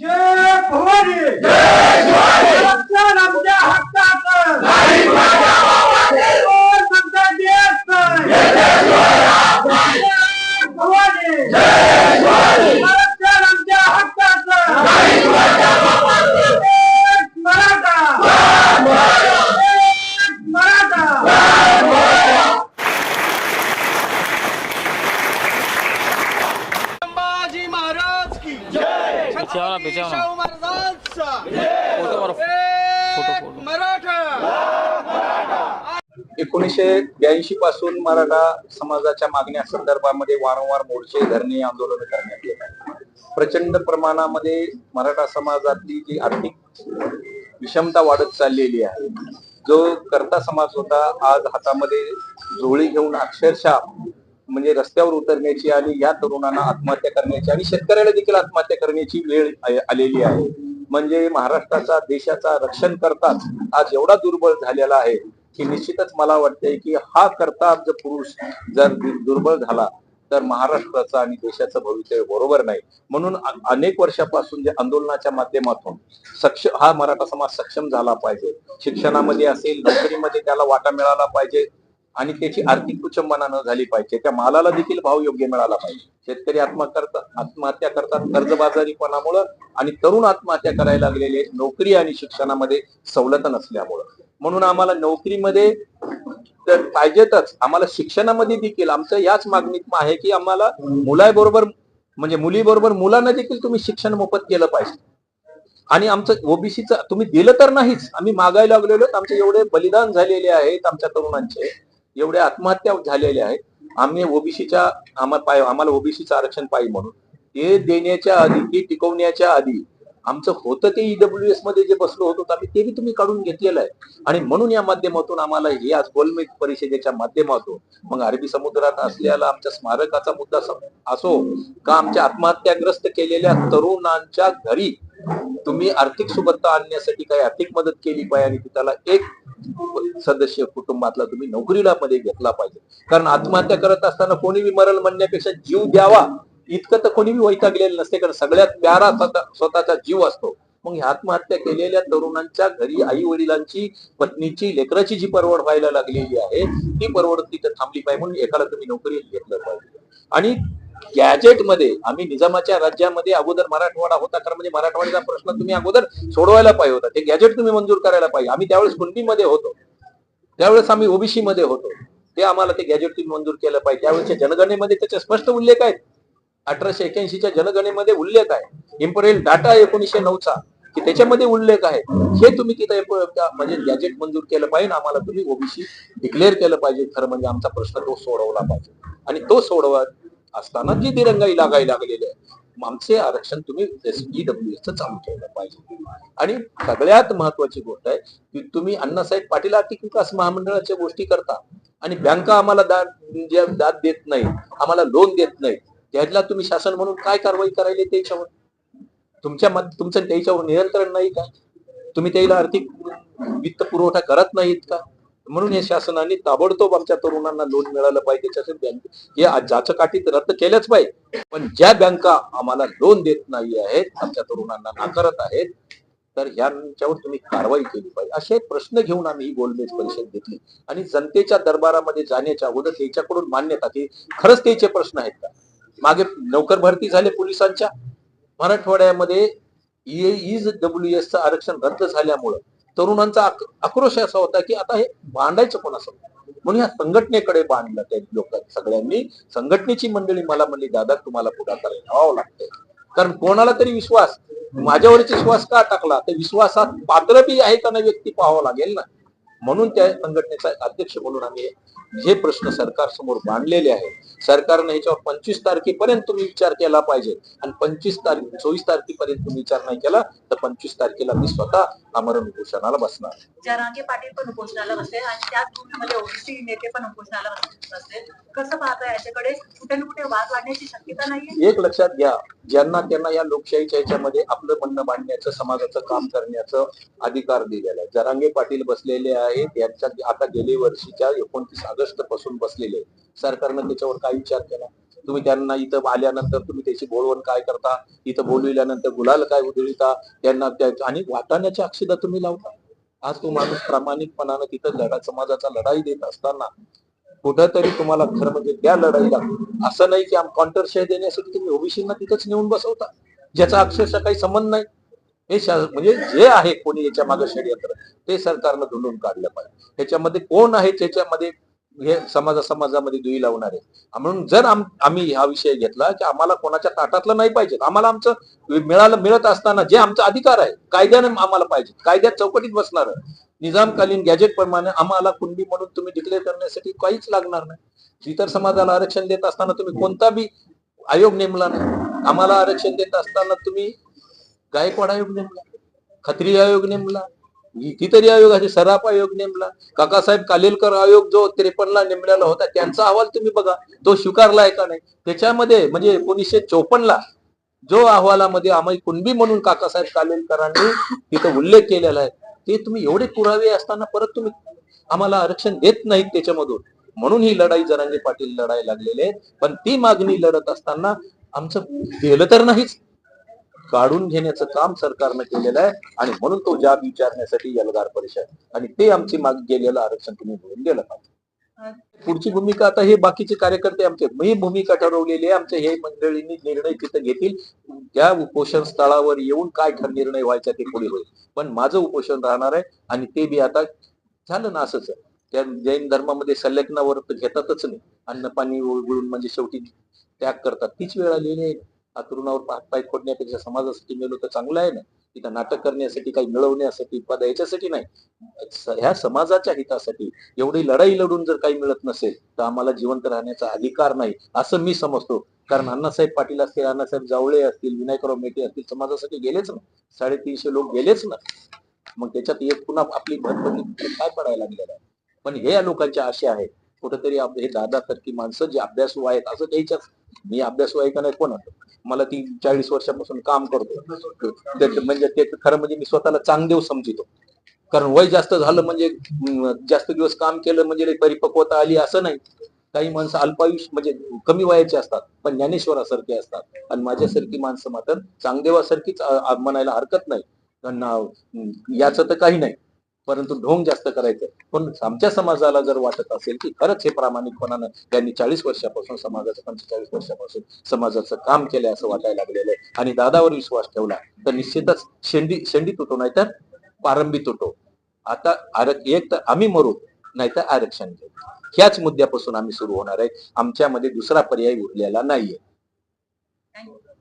जय भवानी। आरक्षण आमच्या हक्काचं कोण म्हणता देत नाही. जय भवानी आरक्षण आमच्या हक्काचं एक मराठा एक मराठा संभाजी महाराज की आओ ना, फोटो फोटो फोटो. मराठा. एकोणीसशे ब्याऐंशी पासून मराठा समाजाच्या मागण्या संदर्भामध्ये वारंवार मोर्चे धरणे आंदोलन करण्यात येत आहे. प्रचंड प्रमाणामध्ये मराठा समाजातली जी आर्थिक विषमता वाढत चाललेली आहे जो करता समाज होता आज हातामध्ये झोळी घेऊन अक्षरशः म्हणजे रस्त्यावर उतरण्याची आणि या तरुणांना आत्महत्या करण्याची आणि शेतकऱ्याला देखील आत्महत्या करण्याची वेळ आलेली आहे. म्हणजे महाराष्ट्राचा देशाचा रक्षण करताच आज एवढा दुर्बळ झालेला आहे की निश्चितच मला वाटते की हा करता जर पुरुष जर दुर्बल दुर्बळ झाला तर महाराष्ट्राचं आणि देशाचं भवितव्य बरोबर नाही. म्हणून अनेक वर्षापासून जे आंदोलनाच्या माध्यमातून सक्षम हा मराठा समाज सक्षम झाला पाहिजे. शिक्षणामध्ये असेल नोकरीमध्ये त्याला वाटा मिळाला पाहिजे. आणि त्याची आर्थिक कुचंबना न झाली पाहिजे. त्या मालाला देखील भाव योग्य मिळाला पाहिजे. शेतकरी आत्महत्या आत्महत्या करतात कर्जबाजारीपणामुळं आणि तरुण आत्महत्या करायला लागलेले नोकरी आणि शिक्षणामध्ये सवलत नसल्यामुळं. म्हणून आम्हाला नोकरीमध्ये तर पाहिजेतच. आम्हाला शिक्षणामध्ये देखील आमचं याच मागणीत आहे की आम्हाला मुलाबरोबर म्हणजे मुलीबरोबर मुलांना देखील तुम्ही शिक्षण मोफत केलं पाहिजे. आणि आमचं ओबीसीचं तुम्ही दिलं तर नाहीच. आम्ही मागायला लागलेलो आमचे एवढे बलिदान झालेले आहेत आमच्या तरुणांचे. एवढ्या आत्महत्या झालेल्या आहेत. आम्ही ओबीसीच्या आम्हाला पाय आम्हाला ओबीसीचं आरक्षण पाहिजे म्हणून. ते देण्याच्या आधी ते टिकवण्याच्या आधी आमचं होतं ते ईडब्ल्यू एसमध्ये जे बसलो होतो आम्ही ते बी तुम्ही काढून घेतलेलं आहे. आणि म्हणून या माध्यमातून आम्हाला हे आज गोलमेज परिषदेच्या माध्यमातून मग अरबी समुद्रात असलेला आमच्या स्मारकाचा मुद्दा सम- असो का आमच्या आत्महत्याग्रस्त केलेल्या तरुणांच्या घरी तुम्ही आर्थिक सुबत्ता आणण्यासाठी काही आर्थिक मदत केली पाहिजे आणि त्याला एक सदस्य कुटुंबातला तुम्ही नोकरीला मध्ये घेतला पाहिजे. कारण आत्महत्या करत असताना कोणी बी मरल म्हणण्यापेक्षा जीव द्यावा इतकं तर कोणी बी वैतागलेलं नसते कारण सगळ्यात प्यारा स्वतः- स्वतःचा जीव असतो. मग ही आत्महत्या केलेल्या तरुणांच्या घरी आई वडिलांची पत्नीची लेकराची जी परवड व्हायला लागलेली आहे ती परवड तिथे थांबली पाहिजे म्हणून एकाला तुम्ही नोकरी घेतलं पाहिजे. आणि गॅजेटमध्ये आम्ही निजामाच्या राज्यामध्ये अगोदर मराठवाडा होता तर म्हणजे मराठवाड्याचा प्रश्न तुम्ही अगोदर सोडवायला पाहिजे होता. ते गॅजेट तुम्ही मंजूर करायला पाहिजे. आम्ही त्यावेळेस कुंडीमध्ये होतो. त्यावेळेस आम्ही ओबीसी मध्ये होतो. ते आम्हाला ते गॅजेट तुम्ही मंजूर केलं पाहिजे. त्यावेळेच्या जनगणनेमध्ये त्याचे स्पष्ट उल्लेख आहेत. अठराशे एक्याऐंशीच्या जनगणनेमध्ये उल्लेख आहे. इम्पोरियल डाटा एकोणीशे नऊचा की त्याच्यामध्ये उल्लेख आहे. हे तुम्ही तिथे म्हणजे गॅजेट मंजूर केलं पाहिजे आम्हाला तुम्ही ओबीसी डिक्लेअर केलं पाहिजे. खरं म्हणजे आमचा प्रश्न तो सोडवला पाहिजे. आणि तो सोडवत असताना जी दिरंगाई लागायला लागलेली आहे आमचे आरक्षण तुम्ही ईडब्ल्यू च चालू ठेवलं पाहिजे. आणि सगळ्यात महत्वाची गोष्ट आहे की तुम्ही अण्णासाहेब पाटील आर्थिक विकास महामंडळाच्या गोष्टी करता आणि बँका आम्हाला दाद दाद देत नाही आम्हाला लोन देत नाही त्याला तुम्ही शासन म्हणून काय कारवाई करायला त्याच्यावर? तुमच्या मत तुमचं त्याच्यावर नियंत्रण नाही का? तुम्ही त्याला आर्थिक वित्त पुरवठा करत नाहीत का? म्हणून हे शासनाने ताबडतोब आमच्या तरुणांना लोन मिळालं पाहिजे. त्याच्यासाठी बँक हे जाचं काठीत रद्द केल्याच पाहिजे. पण ज्या बँका आम्हाला लोन देत नाही आहेत आमच्या तरुणांना नाकारत आहेत तर यांच्यावर तुम्ही कारवाई केली पाहिजे. असे प्रश्न घेऊन आम्ही ही गोलमेज परिषद घेतली. आणि जनतेच्या दरबारामध्ये जाण्याच्या अगोदर त्याच्याकडून मान्यता की खरंच त्याचे प्रश्न आहेत का? मागे नोकर भरती झाले पोलिसांच्या. मराठवाड्यामध्ये इज डब्ल्यू एसचं आरक्षण रद्द झाल्यामुळं तरुणांचा आक्रोश असा होता की आता हे भांडायचं कोणासोबत म्हणून या संघटनेकडे बांधलं त्या लोक सगळ्यांनी. संघटनेची मंडळी मला म्हणली दादा तुम्हाला पुढाकार घ्यावा लागतंय. कारण कोणाला तरी विश्वास माझ्यावरच विश्वास का टाकला? तर विश्वासात पात्र बी आहे का नाही व्यक्ती पाहावं लागेल ना? म्हणून त्या संघटनेचा अध्यक्ष म्हणून आम्ही हे प्रश्न सरकार समोर मांडलेले आहेत सरकारने ह्याच्यावर पंचवीस तारखेपर्यंत तुम्ही विचार केला पाहिजे. आणि पंचवीस तारीख चोवीस तारखेपर्यंत तुम्ही विचार नाही केला तर पंचवीस तारखेला मी स्वतः आमरण उपोषणाला बसणार. जरांगे पाटील पण उपोषणाला बसले आणि त्याच ग्रुपमध्ये ओबीसी नेते पण उपोषणाला बसले. कसं पाहता याच्याकडे? कुठे ना कुठे वाद वाढण्याची शक्यता नाहीये. एक लक्षात घ्या ज्यांना त्यांना या लोकशाहीच्या ह्याच्यामध्ये आपलं म्हणणं मांडण्याचं समाजाचं काम करण्याचं अधिकार दिलेला आहे. जरांगे पाटील बसलेले आहेत यांच्या आता गेल्या वर्षीच्या एकोणतीस ऑगस्ट पासून बसलेले सरकारनं त्याच्यावर काय विचार केला. तुम्ही त्यांना इथं आल्यानंतर तुम्ही त्याची बोलवण काय करता? इथं बोलविल्यानंतर गुलाल काय उधळता? त्यांना त्या आणि वाटाण्याच्या अक्षदा तुम्ही लावता. आज तो माणूस प्रामाणिकपणानं तिथं लढा समाजाचा लढाई देत असताना कुठंतरी तुम्हाला खरं म्हणजे त्या लढाईला असं नाही की काउंटर शेअर देण्यासाठी तुम्ही ओबीसींना तिथंच नेऊन बसवता. ज्याचा अक्षरशः काही संबंध नाही. हे म्हणजे जे आहे कोणी याच्या मागे षडयंत्र ते सरकारनं धुंडून काढलं पाहिजे. त्याच्यामध्ये कोण आहे? त्याच्यामध्ये हे समाजा समाजामध्ये दुई लावणारे. म्हणून जर आम्ही हा विषय घेतला की आम्हाला कोणाच्या ताटातलं नाही पाहिजे आम्हाला आमचं मिळालं मिळत असताना जे आमचा अधिकार आहे कायद्याने आम्हाला पाहिजे कायद्यात चौकटीत बसणार. निजामकालीन गॅजेट प्रमाणे आम्हाला कुंडी म्हणून तुम्ही डिक्लेअर करण्यासाठी काहीच लागणार नाही. इतर समाजाला आरक्षण देत असताना तुम्ही कोणता बी आयोग नेमला नाही. आम्हाला आरक्षण देत असताना तुम्ही गायकवाड आयोग नेमला खत्री आयोग नेमला कितीतरी आयोग असे सराप आयोग नेमला. काकासाहेब कालेलकर आयोग जो त्रेपन्नला नेमलेला होता त्यांचा अहवाल तुम्ही बघा. तो स्वीकारलाय का नाही? त्याच्यामध्ये म्हणजे एकोणीसशे चोपन्नला जो अहवालामध्ये आम्ही कुणबी म्हणून काकासाहेब कालेलकरांनी तिथं उल्लेख केलेला आहे ते तुम्ही एवढे पुरावे असताना परत तुम्ही आम्हाला आरक्षण देत नाहीत त्याच्यामधून. म्हणून ही लढाई जरांगे पाटील लढाई लागलेले आहे पण ती मागणी लढत असताना आमचं गेलं तर नाहीच. काढून घेण्याचं काम सरकारनं केलेलं आहे आणि म्हणून तो जाब विचारण्यासाठी यलगार परिषद. आणि ते आमची माग गेलेलं आरक्षण तुम्ही मिळून गेलं पाहिजे पुढची भूमिका आता हे बाकीचे कार्यकर्ते आमचे मी भूमिका ठरवलेली आहे. आमच्या हे मंडळींनी निर्णय तिथं घेतील. त्या उपोषण स्थळावर येऊन काय ठर निर्णय व्हायचा ते पुढे होईल. पण माझं उपोषण राहणार आहे आणि ते बी आता झालं ना असंच. त्या जैन धर्मामध्ये संलग्नावर तर घेतातच नाही. अन्न पाणी उळगुळून म्हणजे शेवटी त्याग करतात. तीच वेळ आलेली आहे. अंतरुणावर हात पाय खोडण्यापेक्षा समाजासाठी मेलो तर चांगलं आहे ना? तिथं नाटक करण्यासाठी काही मिळवण्यासाठी पद याच्यासाठी नाही. ह्या समाजाच्या हितासाठी एवढी लढाई लढून जर काही मिळत नसेल तर आम्हाला जिवंत राहण्याचा अधिकार नाही असं मी समजतो. कारण अण्णासाहेब पाटील असतील अण्णासाहेब जावळे असतील विनायकराव मेटे असतील समाजासाठी गेलेच ना. साडेतीनशे लोक गेलेच ना. मग त्याच्यात एक पुन्हा आपली भर काय पडायला लागलेलं आहे. पण हे या लोकांच्या आशा आहेत. कुठेतरी हे दादासारखी माणसं जे अभ्यासू आहेत असं त्याच्यात मी अभ्यासू आहे का नाही कोण मला ती चाळीस वर्षापासून काम करतो म्हणजे ते खरं म्हणजे मी स्वतःला चांगदेव समजितो. कारण वय जास्त झालं म्हणजे जास्त दिवस काम केलं म्हणजे परिपक्वता आली असं नाही. काही माणसं अल्पायुष म्हणजे कमी वयाचे असतात पण ज्ञानेश्वरासारखे असतात. आणि माझ्यासारखी माणसं मात्र चांगदेवासारखीच म्हणायला हरकत नाही. याच याचं तर काही नाही. परंतु ढोंग जास्त करायचं. पण आमच्या समाजाला जर वाटत असेल की खरंच हे प्रामाणिकपणानं त्यांनी चाळीस वर्षापासून समाजाचं पंचेचाळीस वर्षापासून समाजाचं काम केलंय असं वाटायला लागलेलं आहे आणि दादावर विश्वास ठेवला तर निश्चितच शेंडी शेंडी तुटो नाही तर पारंबी तुटो. आता आरक एक तर आम्ही मरू नाही तर आरक्षण घेऊ. ह्याच मुद्द्यापासून आम्ही सुरू होणार आहे. आमच्यामध्ये दुसरा पर्याय उरलेला नाहीये. Thank you.